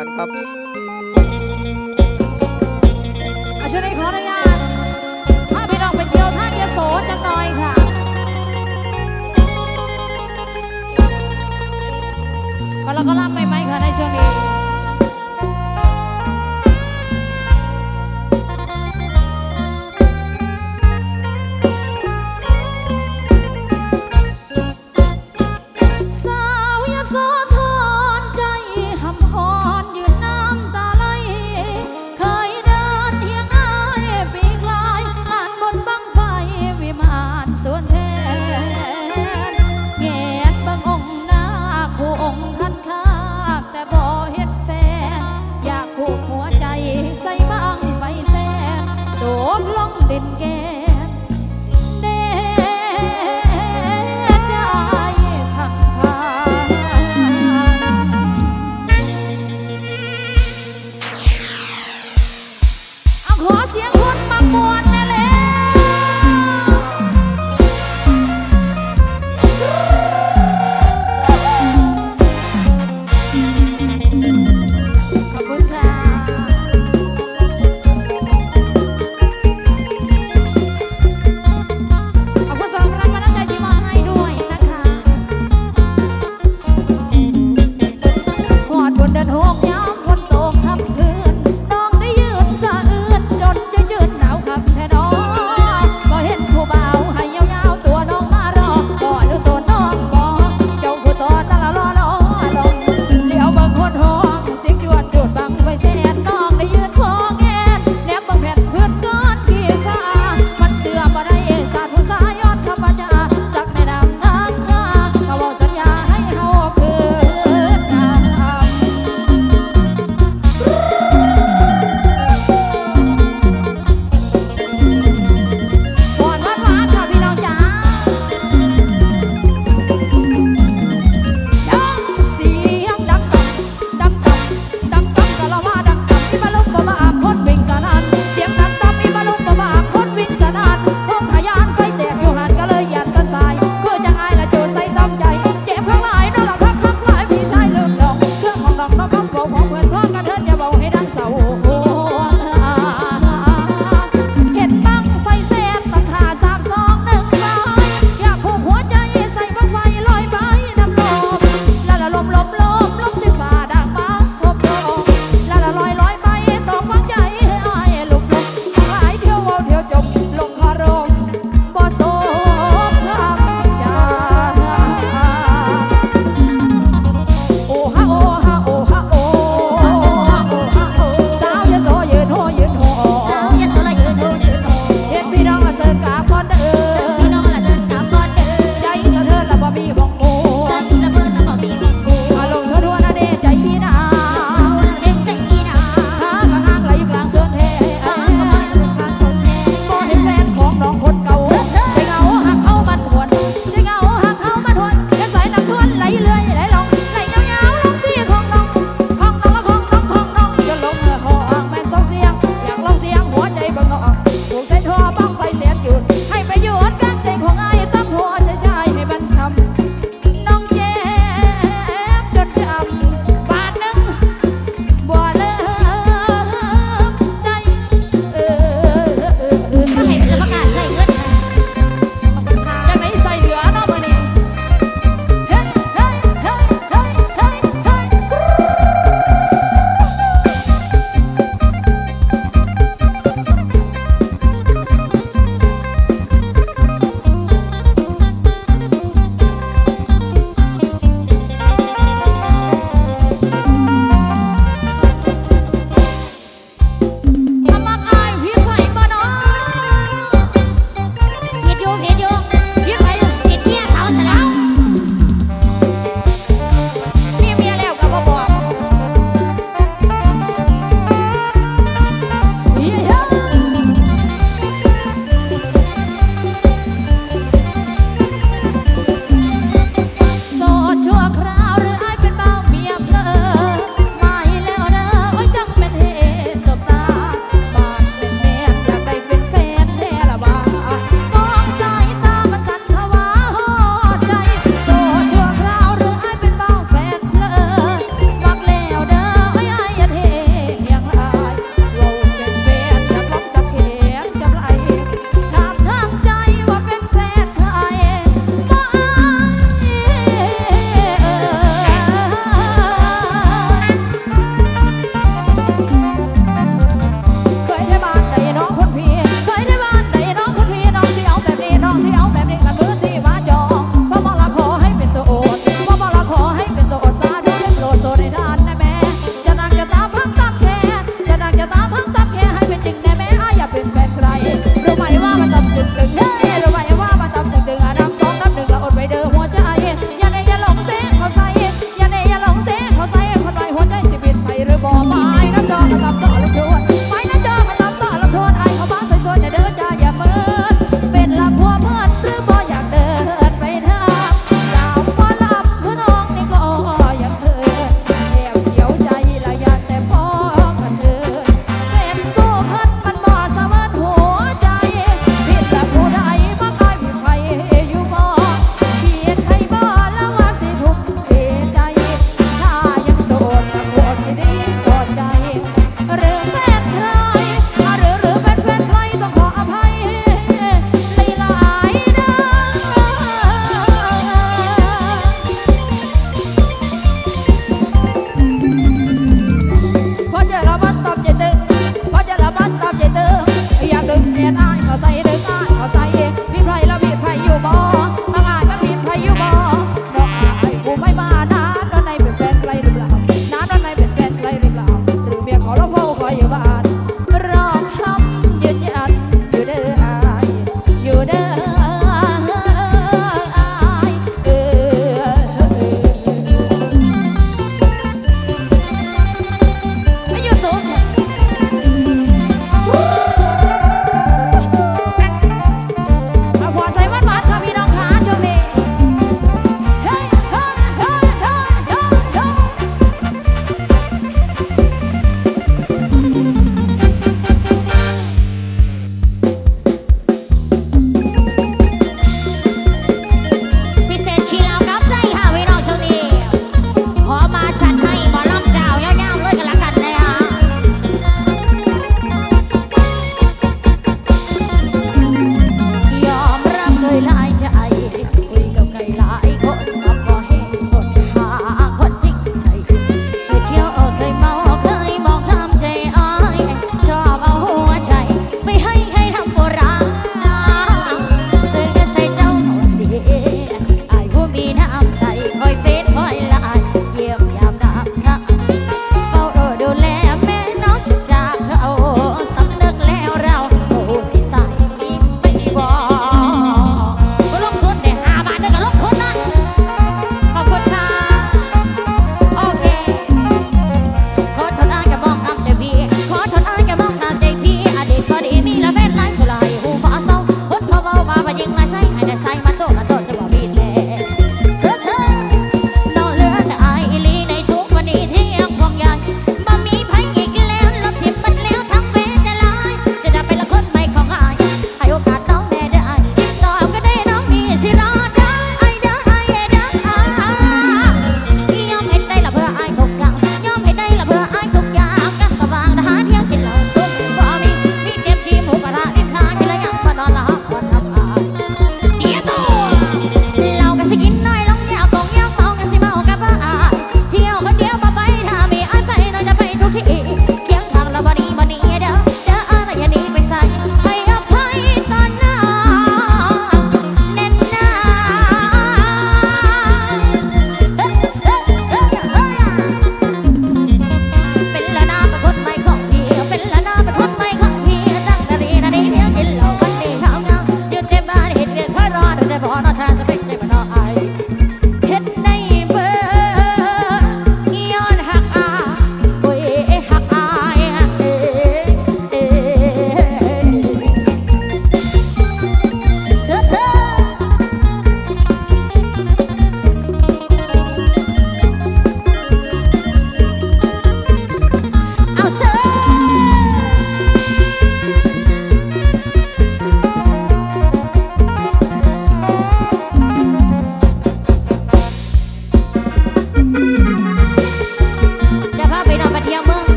ันครับอาช่วยขออนุญาตถ้าพี่น้องไปเที่ยวท่าเยโสจังหน่อยค่ะก็เราก็ล่ำไปไหมคะในช่วงนี้ đi đâu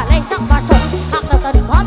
ว่ายรสักปาะสงค์หากเราตอนก็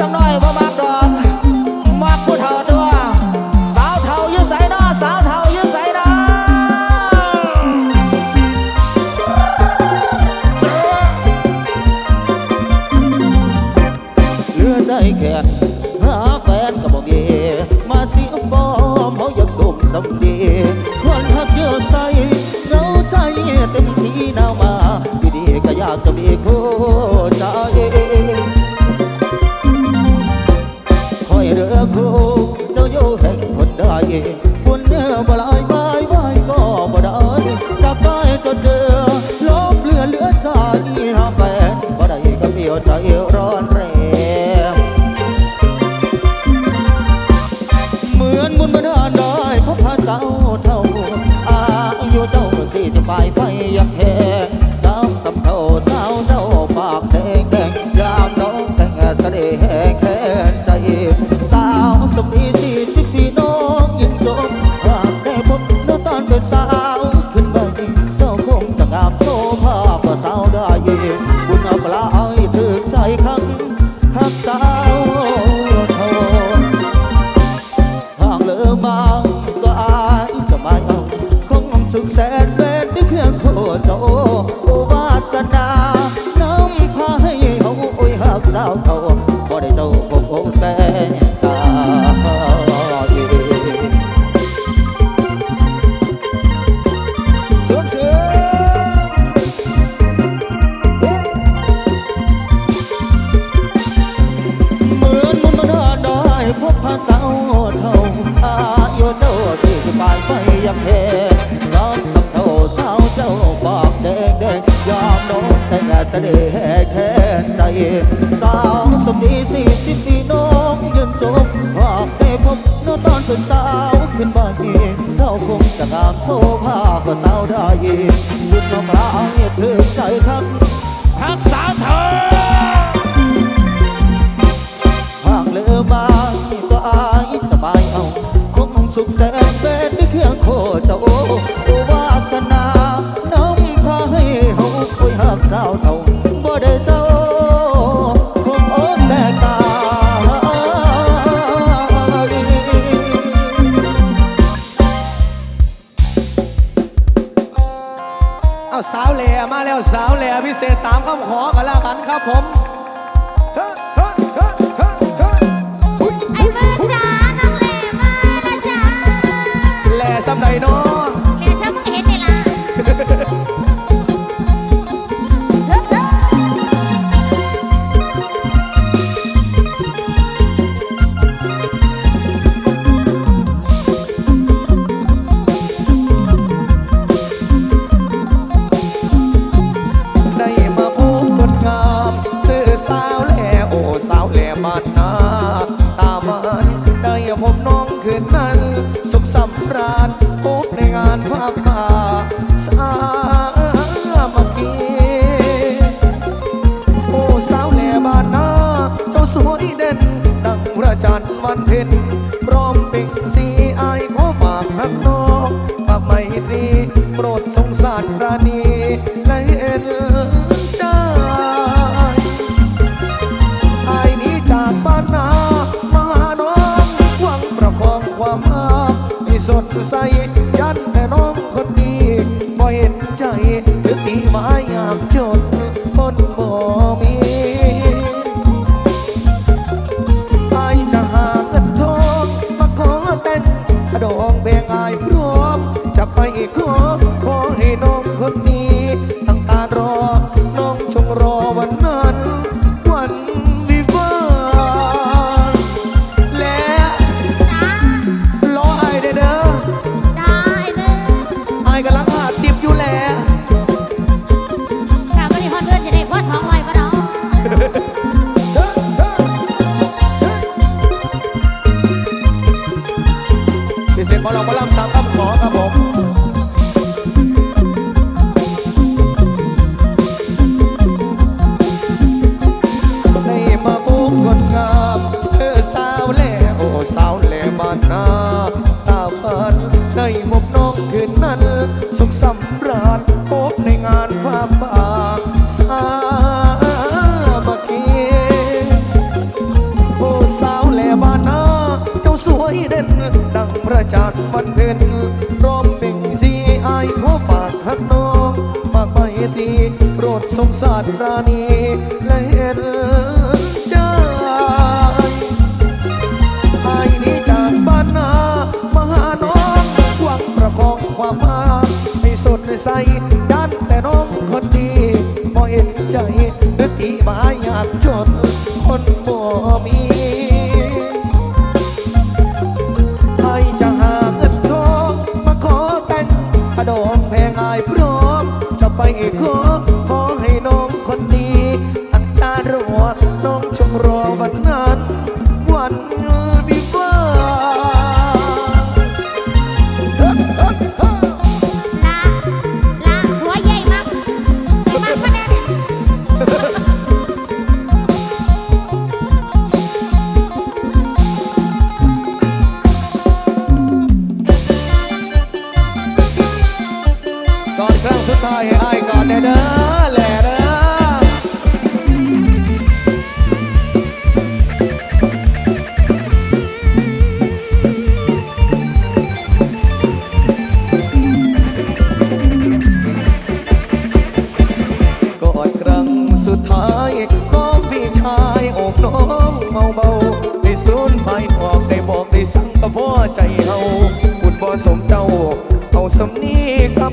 สักหน่อยบ่ สบายไปอยากเห็ สาวเท่าอาโยเจ้าสี่สิบานไฟยังแห็นยอมสับเท่าสาวเจ้าบอกเด็กเด็กยอมน้องแต่งเสด็จแค่ใจสาวสมดีสี่สิบปีน้องยืนจบหากได้พบน้องตอนเป็นสาวขึ้นบ้านเองเจ้าคงจะงามโซผ้าก็สาวได้ยินยุดน้องร้ายถึงใจครับทักษาเธอหากเลือมาายจะบายเอาคงสุขแสนเป็นด้เครื่องโคเจ้าโอ้วาสนาน้ำพาให้เฮาคุยหักสาวเท่าบ่ได้เจ้าคงโอ้แต่ตาเอาสาวเหล่มาแล้วสาวเหล่พิเศษตามคำขอกันละกันครับผม ซ้ำใดเนาะ น ดังพระจันทร์วันเพ็ญพร้อมปิ่งสีอายขอฝากหักน้องฝากไม่ตรีโปรดสงสารปราณีและเอ็นใจอายนี้จากบ้านนามาน้องหวังประคองความอามีสดใสยันแต่น้องคนนี้บ่เห็นใจถึงตีมาอยามจน ใส่ดันแต่น้องคนดีบ่เห็นใจหรืที่บาอยากจนคนบ่มี ต้อยอ้ายก่อนเด้อเด้อแหล่เด้อกอดครั้งสุดท้ายของพี่ชายอกน้องเมาเบาได้สูญไปบอกได้บอกได้สั่งก็พอใจเฮาบุญบ่สมเจ้าเอาสมนีกับ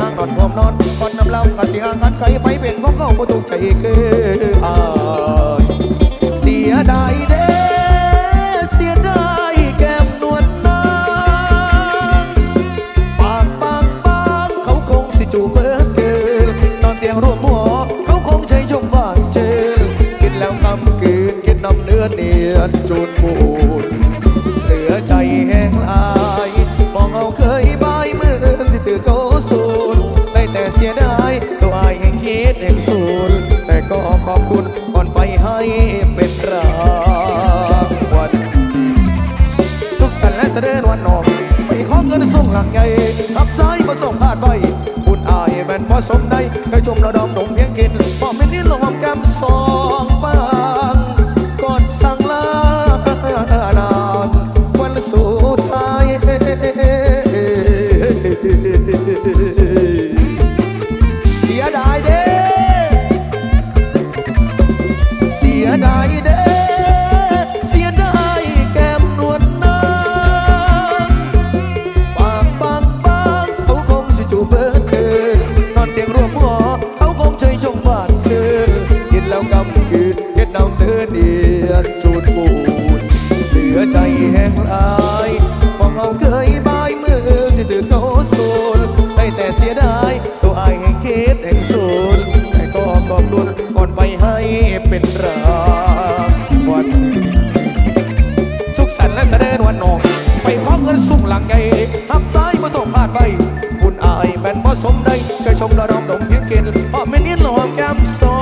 นั่งนอนพร้อมนอนก่อนน้ำเล่าก็สิห่างกันใครไปเป็นของเขาบ่ถูกใจคืออ่าานนอกไปขอเงินส่งหลังใหญ่ทักซ้ายมาส่งพาดใบบุญอายแม่นพอสมได้ใครชมเราดอมดมเพียงกินบอกไม่นิดลมแก้มซอ แม่นบ่สมได้เจ้ชมดะรอมดมเพียงกินหอมไม่นิดหลอมแก้มสอ